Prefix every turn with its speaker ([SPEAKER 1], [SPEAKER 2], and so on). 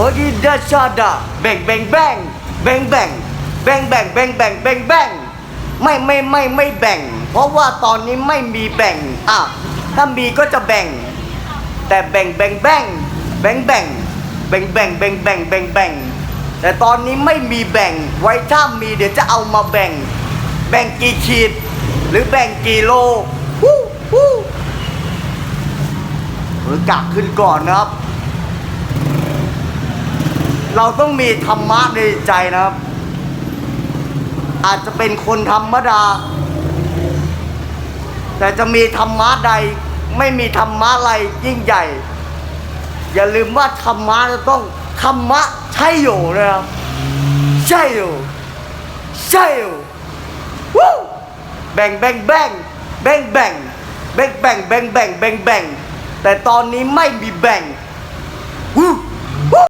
[SPEAKER 1] โอดีดาชาดาแบ่งแบ่งแบ่งแบ่งแบ่งแบ่งแบ่งแบ่งแบ่งแบ่งแบ่งไม่ไม่ไม่ไม่แบ่ง เพราะว่าตอนนี้ไม่มีแบ่งอะถ้ามีก็จะแบ่ง แต่แบ่งแบ่งแบ่งแบ่งแบ่งแบ่งแบ่งแบ่งแบ่งแบ่งแบ่งแต่ตอนนี้ไม่มีแบ่งไว้ถ้ามีเดี๋ยวจะเอามาแบ่ง แบ่งกี่ขีด หรือแบ่งกี่โลฮู้ฮู้หรือกลับขึ้นก่อนนะครับ เราต้องมีธรรมะในใจนะครับ อาจจะเป็นคนธรรมดา แต่จะมีธรรมะใด ไม่มีธรรมะอะไรยิ่งใหญ่ อย่าลืมว่าธรรมะจะต้องธรรมะใช่อยู่นะครับ ใช่อยู่ ใช่อยู่วู้แบ่งแบ่งแบ่งแบ่งแบ่งแบ่งแบ่งแบ่งแบ่งแบ่งแบ่งแต่ตอนนี้ไม่มีแบ่งวู้